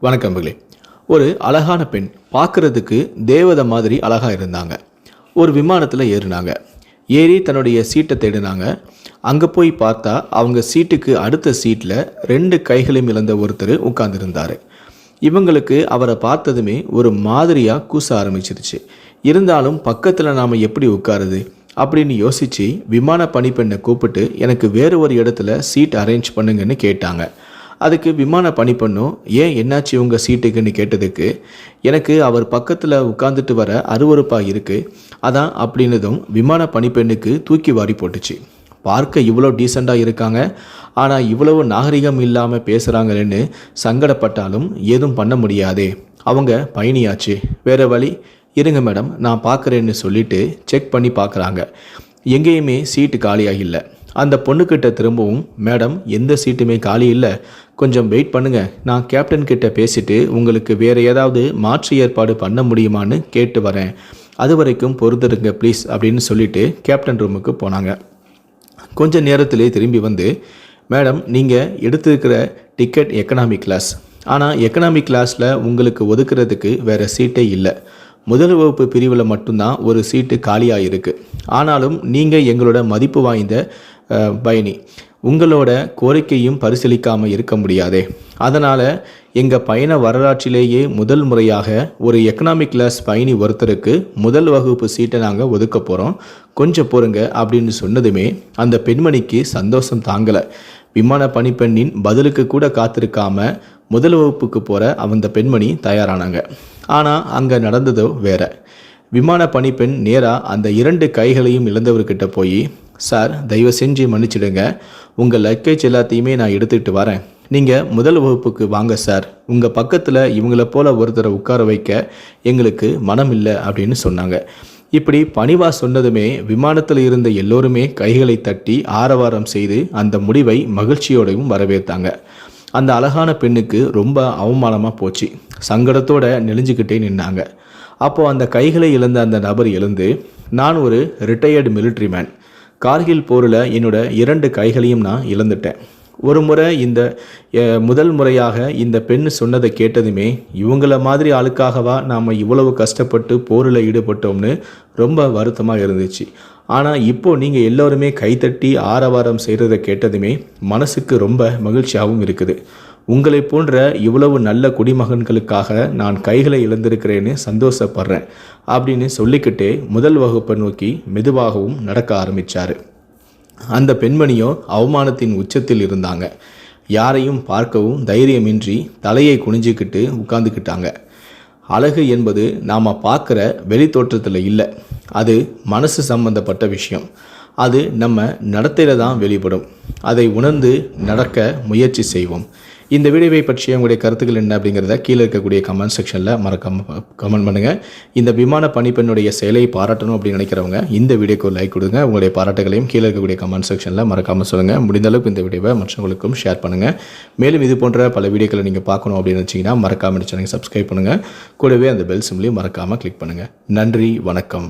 வணக்கம் மகளே ஒரு அழகான பெண் பார்க்கறதுக்கு தேவதை மாதிரி அழகாக இருந்தாங்க. ஒரு விமானத்தில் ஏறினாங்க. ஏறி தன்னுடைய சீட்டை தேடினாங்க. அங்கே போய் பார்த்தா அவங்க சீட்டுக்கு அடுத்த சீட்டில் ரெண்டு கைகளையும் இழந்த ஒருத்தர் உட்கார்ந்துருந்தார். இவங்களுக்கு அவரை பார்த்ததுமே ஒரு மாதிரியாக கூச ஆரம்பிச்சிருச்சு. இருந்தாலும் பக்கத்தில் நாம் எப்படி உட்காருது அப்படின்னு யோசித்து விமான பணிப்பெண்ணை கூப்பிட்டு எனக்கு வேறு ஒரு இடத்துல சீட் அரேஞ்ச் பண்ணுங்கன்னு கேட்டாங்க. அதுக்கு விமான பணிப்பெண்ணும் ஏன் என்னாச்சு உங்கள் சீட்டுக்குன்னு கேட்டதுக்கு எனக்கு அவர் பக்கத்தில் உட்காந்துட்டு வர அருவருப்பாக இருக்குது அதான் அப்படின்னதும் விமான பணிப்பெண்ணுக்கு தூக்கி வாரி போட்டுச்சு. பார்க்க இவ்வளோ டீசெண்டாக இருக்காங்க. ஆனால் இவ்வளவு நாகரிகம் இல்லாமல் பேசுகிறாங்களேன்னு சங்கடப்பட்டாலும் ஏதும் பண்ண முடியாதே. அவங்க பயணியாச்சு வேறு வழி. இருங்க மேடம் நான் பார்க்குறேன்னு சொல்லிட்டு செக் பண்ணி பார்க்குறாங்க. எங்கேயுமே சீட்டு காலியாக இல்லை அந்த பொண்ணுக்கிட்ட திரும்பவும் மேடம் எந்த சீட்டுமே காலி இல்லை. கொஞ்சம் வெயிட் பண்ணுங்க. நான் கேப்டன் கிட்ட பேசிட்டு உங்களுக்கு வேறு ஏதாவது மாற்று ஏற்பாடு பண்ண முடியுமான்னு கேட்டு வரேன். அது வரைக்கும் பொறுத்துருங்க ப்ளீஸ் அப்படின்னு சொல்லிட்டு கேப்டன் ரூமுக்கு போனாங்க. கொஞ்ச நேரத்திலே திரும்பி வந்து மேடம் நீங்கள் எடுத்திருக்கிற டிக்கெட் எக்கனாமிக் கிளாஸ். ஆனால் எக்கனாமிக் கிளாஸில் உங்களுக்கு ஒதுக்குறதுக்கு வேறு சீட்டே இல்லை. முதல் வகுப்பு பிரிவில் மட்டும்தான் ஒரு சீட்டு காலியாக இருக்குது ஆனாலும் நீங்கள் எங்களோட மதிப்பு வாய்ந்த பயணி. உங்களோட கோரிக்கையும் பரிசீலிக்காமல் இருக்க முடியாதே. அதனால் எங்கள் பயண வரலாற்றிலேயே முதல் முறையாக ஒரு எக்கனாமிக் கிளாஸ் பயணி ஒருத்தருக்கு முதல் வகுப்பு சீட்டை நாங்கள் ஒதுக்க போகிறோம் கொஞ்சம் பொறுங்க அப்படின்னு சொன்னதுமே அந்த பெண்மணிக்கு சந்தோஷம் தாங்கலை. விமான பணிப்பெண்ணின் பதிலுக்கு கூட காத்திருக்காம முதல் வகுப்புக்கு போகிற அந்த பெண்மணி தயாரானாங்க. ஆனால் அங்கே நடந்ததோ வேற. விமான பணிப்பெண் நேராக அந்த இரண்டு கைகளையும் இழந்தவர்கிட்ட போய் சார் தயவு செஞ்சு மன்னிச்சிடுங்க. உங்கள் லக்கேஜ் எல்லாத்தையுமே நான் எடுத்துகிட்டு வரேன். நீங்கள் முதல் வகுப்புக்கு வாங்க சார். உங்கள் பக்கத்தில் இவங்களை போல் ஒருத்தரை உட்கார வைக்க எங்களுக்கு மனம் இல்லை அப்படின்னு சொன்னாங்க. இப்படி பணிவா சொன்னதுமே விமானத்தில் இருந்த எல்லோருமே கைகளை தட்டி ஆரவாரம் செய்து அந்த முடிவை மகிழ்ச்சியோடையும் வரவேற்றாங்க. அந்த அழகான பெண்ணுக்கு ரொம்ப அவமானமாக போச்சு. சங்கடத்தோட நெளிஞ்சுக்கிட்டே நின்னாங்க. அப்போது அந்த கைகளை இழந்த அந்த நபர் எழுந்து நான் ஒரு ரிட்டையர்டு மிலிட்ரி மேன் கார்கில் போரில் என்னோட இரண்டு கைகளையும் நான் இழந்துட்டேன். ஒரு முறை இந்த முதல் முறையாக இந்த பெண் சொன்னதை கேட்டதுமே இவங்கள மாதிரி ஆளுக்காகவா நாம் இவ்வளவு கஷ்டப்பட்டு போரில் ஈடுபட்டோம்னு ரொம்ப வருத்தமாக இருந்துச்சு. ஆனால் இப்போது நீங்கள் எல்லோருமே கைத்தட்டி ஆரவாரம் செய்கிறத கேட்டதுமே மனசுக்கு ரொம்ப மகிழ்ச்சியாகவும் இருக்குது. உங்களை போன்ற இவ்வளவு நல்ல குடிமகன்களுக்காக நான் கைகளை இழந்திருக்கிறேன்னு சந்தோஷப்படுறேன் அப்படின்னு சொல்லிக்கிட்டே முதல் வகுப்பை நோக்கி மெதுவாகவும் நடக்க ஆரம்பித்தார் அந்த பெண்மணியோ அவமானத்தின் உச்சத்தில் இருந்தாங்க. யாரையும் பார்க்கவும் தைரியமின்றி தலையை குனிஞ்சிக்கிட்டு உட்காந்துக்கிட்டாங்க அழகு என்பது நாம் பார்க்குற வெளி தோற்றத்தில் இல்லை. அது மனசு சம்பந்தப்பட்ட விஷயம். அது நம்ம நடத்தையில் தான் வெளிப்படும். அதை உணர்ந்து நடக்க முயற்சி செய்வோம். இந்த வீடியோவை பற்றிய உங்களுடைய கருத்துக்கள் என்ன அப்படிங்கிறத கீழே இருக்கக்கூடிய கமெண்ட் செக்ஷனில் மறக்காம கமெண்ட் பண்ணுங்கள் இந்த விமான பணிப்பெண்ணுடைய செயலை பாராட்டணும் அப்படின்னு நினைக்கிறவங்க இந்த வீடியோக்கு லைக் கொடுங்க. உங்களுடைய பாராட்டுகளையும் கீழே இருக்கக்கூடிய கமெண்ட் செக்ஷனில் மறக்காமல் சொல்லுங்கள் முடிந்த அளவுக்கு இந்த வீடியோவை மற்றவங்களுக்கும் ஷேர் பண்ணுங்கள் மேலும் இது போன்ற பல வீடியோக்களை நீங்கள் பார்க்கணும் அப்படின்னு நினச்சிங்கன்னா மறக்காமல் சேனல் சப்ஸ்கிரைப் பண்ணுங்கள் கூடவே அந்த பெல் சிம்லையும் மறக்காமல் கிளிக் பண்ணுங்கள் நன்றி வணக்கம்.